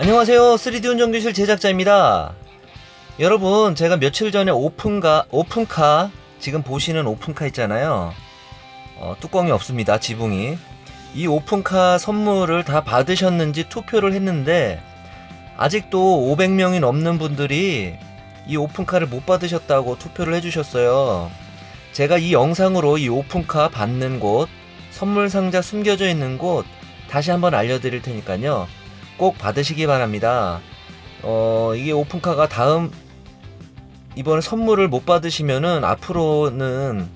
안녕하세요. 3D 운전교실 제작자입니다. 여러분, 제가 며칠 전에 오픈가, 오픈카, 지금 보시는 오픈카 있잖아요. 어, 뚜껑이 없습니다. 지붕이. 이 오픈카 선물을 다 받으셨는지 투표를 했는데, 아직도 500명이 넘는 분들이 이 오픈카를 못 받으셨다고 투표를 해주셨어요. 제가 이 영상으로 이 오픈카 받는 곳, 선물 상자 숨겨져 있는 곳, 다시 한번 알려드릴 테니까요. 꼭 받으시기 바랍니다. 어, 이게 오픈카가 다음 이번에 선물을 못 받으시면은 앞으로는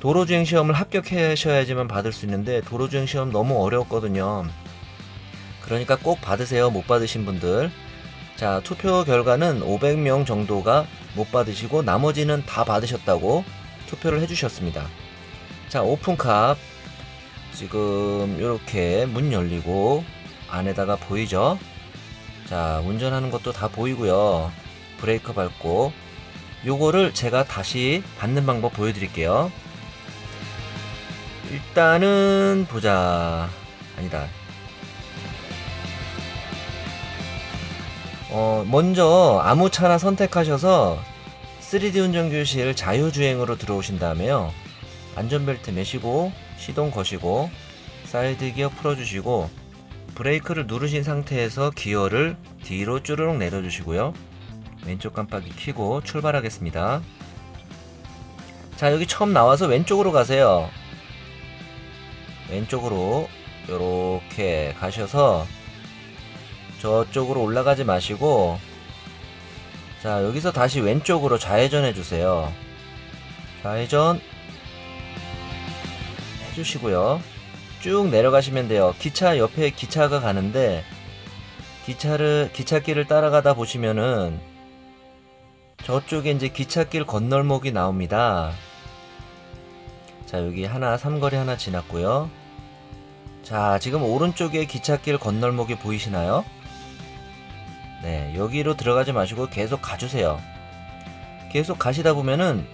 도로주행 시험을 합격하셔야지만 받을 수 있는데 도로주행 시험 너무 어려웠거든요. 그러니까 꼭 받으세요. 못 받으신 분들. 자, 투표 결과는 500명 정도가 못 받으시고 나머지는 다 받으셨다고 투표를 해주셨습니다. 자, 오픈카 지금 이렇게 문 열리고 안에다가 보이죠? 자, 운전하는 것도 다 보이고요. 브레이크 밟고 요거를 제가 다시 받는 방법 보여드릴게요. 일단은 보자. 아니다. 어, 먼저 아무 차나 선택하셔서 3D 운전 교실 자유주행으로 들어오신 다음에요. 안전벨트 매시고 시동 거시고 사이드 기어 풀어주시고 브레이크를 누르신 상태에서 기어를 뒤로 쭈르륵 내려주시고요. 왼쪽 깜빡이 켜고 출발하겠습니다. 자, 여기 처음 나와서 왼쪽으로 가세요. 왼쪽으로 이렇게 가셔서 저쪽으로 올라가지 마시고 자, 여기서 다시 왼쪽으로 좌회전 해주세요. 좌회전 해주시고요. 쭉 내려가시면 돼요. 기차 옆에 기차가 가는데 기차를 기찻길을 따라가다 보시면은 저쪽에 이제 기찻길 건널목이 나옵니다. 자, 여기 하나 삼거리 하나 지났고요. 자, 지금 오른쪽에 기찻길 건널목이 보이시나요? 네, 여기로 들어가지 마시고 계속 가주세요. 계속 가시다 보면은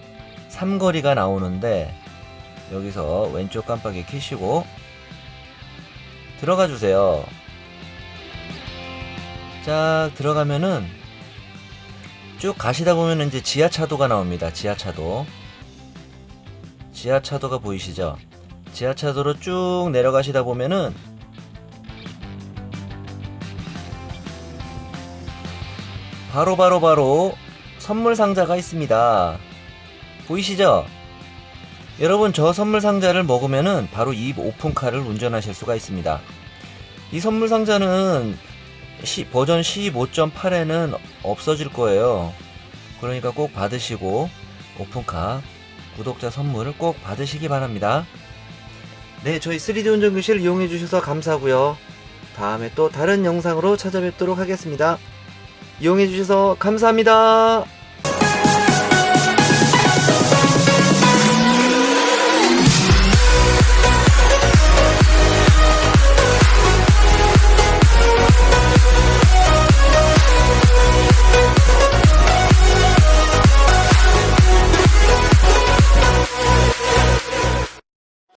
삼거리가 나오는데 여기서 왼쪽 깜빡이 켜시고 들어가 주세요. 자, 들어가면은 쭉 가시다 보면 이제 지하차도가 나옵니다. 지하차도. 지하차도가 보이시죠? 지하차도로 쭉 내려가시다 보면은 바로 바로 바로 선물 상자가 있습니다. 보이시죠? 여러분 저 선물 상자를 먹으면은 바로 이 오픈카를 운전하실 수가 있습니다. 이 선물 상자는 시- 버전 15.8에는 없어질 거예요. 그러니까 꼭 받으시고 오픈카 구독자 선물을 꼭 받으시기 바랍니다. 네, 저희 3D 운전 교실 이용해 주셔서 감사하고요. 다음에 또 다른 영상으로 찾아뵙도록 하겠습니다. 이용해 주셔서 감사합니다.